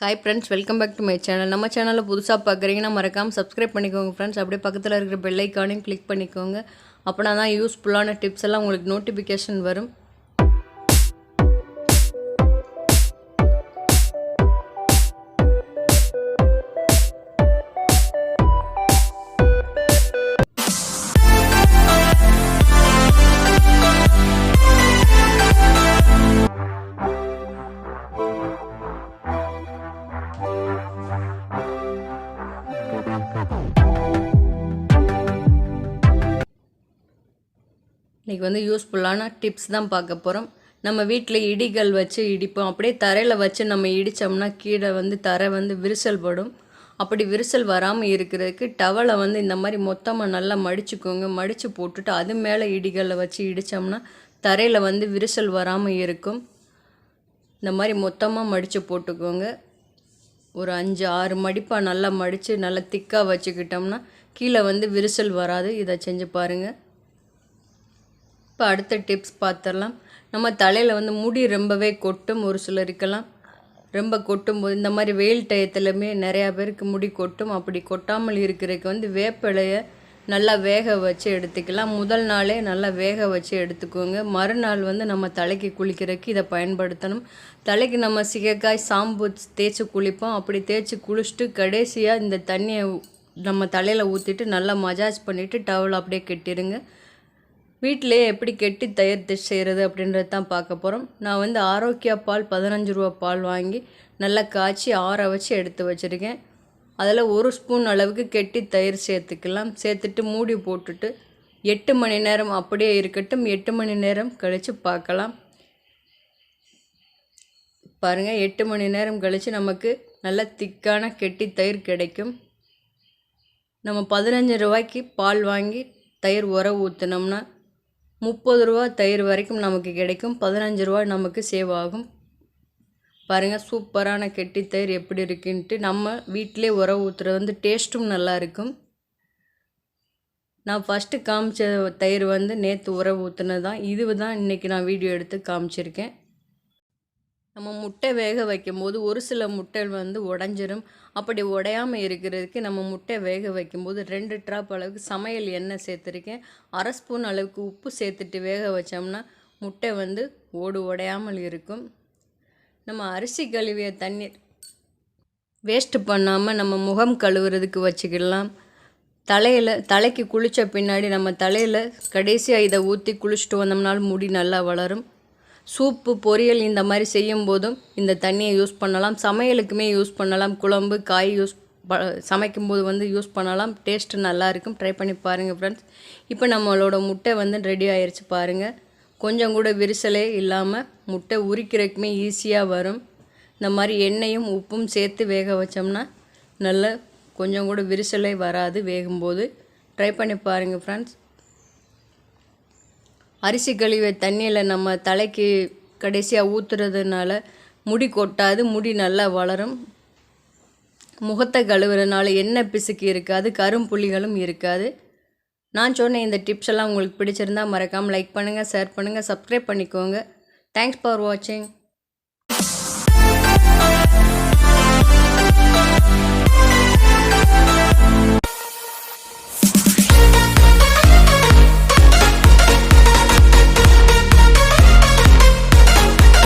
Hi friends welcome back to my channel நம்ம சேனலில் புதுசாக பார்க்குறீங்கன்னா மறக்காமல் சப்ஸ்கிரைப் பண்ணிக்கோங்க ஃப்ரெண்ட்ஸ் அப்படியே பக்கத்தில் இருக்கிற பெல் ஐக்கானையும் கிளிக் பண்ணிக்கோங்க. அப்படின்னா தான் யூஸ்ஃபுல்லான டிப்ஸ் எல்லாம் உங்களுக்கு நோட்டிஃபிகேஷன் வரும். இன்றைக்கி வந்து யூஸ்ஃபுல்லான டிப்ஸ் தான் பார்க்க போகிறோம் நம்ம வீட்டில் இடிகள் வச்சு இடிப்போம். அப்படியே தரையில் வச்சு நம்ம இடித்தோம்னா கீழே வந்து தரை வந்து விரிசல் படும். அப்படி விரிசல் வராமல் இருக்கிறதுக்கு டவலை வந்து இந்த மாதிரி மொத்தமாக நல்லா மடிச்சுக்கோங்க. மடித்து போட்டுட்டு அது மேலே இடிகளை வச்சு இடித்தோம்னா தரையில் வந்து விரிசல் வராமல் இருக்கும். இந்த மாதிரி மொத்தமாக மடித்து போட்டுக்கோங்க. ஒரு அஞ்சு ஆறு மடிப்பாக நல்லா மடித்து நல்லா திக்காக வச்சுக்கிட்டோம்னா கீழே வந்து விரிசல் வராது. இதை செஞ்சு பாருங்கள் இப்போ அடுத்த டிப்ஸ் பார்த்துடலாம் நம்ம தலையில் வந்து முடி ரொம்பவே கொட்டும் ஒரு சிலருக்கெல்லாம். ரொம்ப கொட்டும் போது இந்த மாதிரி வெயில் டயத்துலையுமே நிறையா பேருக்கு முடி கொட்டும். அப்படி கொட்டாமல் இருக்கிறதுக்கு வந்து வேப்பிலையை நல்லா வேக வச்சு எடுத்துக்கலாம். முதல் நாளே நல்லா வேக வச்சு எடுத்துக்கோங்க. மறுநாள் வந்து நம்ம தலைக்கு குளிக்கிறதுக்கு இதை பயன்படுத்தணும். தலைக்கு நம்ம சிகைக்காய் சாம்பு தேய்ச்சி குளிப்போம். அப்படி தேய்ச்சி குளிச்சுட்டு கடைசியாக இந்த தண்ணியை நம்ம தலையில் ஊற்றிட்டு நல்லா மஜாஜ் பண்ணிவிட்டு டவல் அப்படியே கெட்டிடுங்க வீட்டிலே எப்படி கெட்டி தயார் செய்கிறது அப்படின்றது தான் பார்க்க போகிறோம் நான் வந்து ஆரோக்கியா பால் பதினஞ்சு ரூபா பால் வாங்கி நல்லா காய்ச்சி ஆற வச்சு எடுத்து வச்சுருக்கேன். அதில் ஒரு ஸ்பூன் அளவுக்கு கெட்டி தயிர் சேர்த்துக்கலாம். சேர்த்துட்டு மூடி போட்டுட்டு எட்டு மணி நேரம் அப்படியே இருக்கட்டும். எட்டு மணி நேரம் கழித்து பார்க்கலாம். பாருங்கள் எட்டு மணி நேரம் கழித்து நமக்கு நல்ல திக்கான கெட்டி தயிர் கிடைக்கும். நம்ம பதினஞ்சு ரூபாய்க்கு பால் வாங்கி தயிர் உர ஊற்றினோம்னா முப்பது ரூபா தயிர் வரைக்கும் நமக்கு கிடைக்கும். பதினஞ்சு ரூபா நமக்கு சேவ் ஆகும். பாருங்கள் சூப்பரான கெட்டி தயிர் எப்படி இருக்குன்ட்டு நம்ம வீட்டிலே உரம் ஊற்றுறது வந்து டேஸ்ட்டும் நல்லா இருக்கும். நான் ஃபஸ்ட்டு காமிச்ச தயிர் வந்து நேற்று உரம் ஊற்றுனது தான் இது தான் இன்றைக்கி நான் வீடியோ எடுத்து காமிச்சிருக்கேன். நம்ம முட்டை வேக வைக்கும்போது ஒரு சில முட்டைகள் வந்து உடஞ்சிரும். அப்படி உடையாமல் இருக்கிறதுக்கு நம்ம முட்டை வேக வைக்கும்போது ரெண்டு ட்ராப் அளவுக்கு சமையல் எண்ணெய் சேர்த்துருக்கேன். அரை ஸ்பூன் அளவுக்கு உப்பு சேர்த்துட்டு வேக வச்சோம்னா முட்டை வந்து ஓடு உடையாமல் இருக்கும். நம்ம அரிசி கழுவிய தண்ணீர் வேஸ்ட்டு பண்ணாமல் நம்ம முகம் கழுவுறதுக்கு வச்சுக்கலாம் தலையில் தலைக்கு குளித்த பின்னாடி நம்ம தலையில் கடைசியாக இதை ஊற்றி குளிச்சுட்டு வந்தோம்னாலும் முடி நல்லா வளரும். சூப்பு பொரியல் இந்த மாதிரி செய்யும் போதும் இந்த தண்ணியை யூஸ் பண்ணலாம். சமையலுக்குமே யூஸ் பண்ணலாம். குழம்பு காய் யூஸ் ப சமைக்கும்போது வந்து யூஸ் பண்ணலாம். டேஸ்ட்டு நல்லாயிருக்கும் ட்ரை பண்ணி பாருங்கள் ஃப்ரெண்ட்ஸ் இப்போ நம்மளோட முட்டை வந்து ரெடி ஆயிடுச்சு பாருங்கள் கொஞ்சம் கூட விரிசலே இல்லாமல் முட்டை உரிக்கிறதுக்குமே ஈஸியாக வரும். இந்த மாதிரி எண்ணெயும் உப்பும் சேர்த்து வேக வச்சோம்னா நல்ல கொஞ்சம் கூட விரிசலே வராது வேகும்போது. ட்ரை பண்ணி பாருங்கள் ஃப்ரெண்ட்ஸ் அரிசி கழுவிய தண்ணியில் நம்ம தலைக்கு கடைசியாக ஊற்றுறதுனால முடி கொட்டாது முடி நல்லா வளரும். முகத்தை கழுவுறதுனால எண்ணெய் பிசுக்கு இருக்காது கரும்புள்ளிகளும் இருக்காது. நான் சொன்ன இந்த டிப்ஸ் எல்லாம் உங்களுக்கு பிடிச்சிருந்தா மறக்காமல் லைக் பண்ணுங்கள் ஷேர் பண்ணுங்கள் சப்ஸ்கிரைப் பண்ணிக்கோங்க. தேங்க்ஸ் ஃபார் வாட்சிங்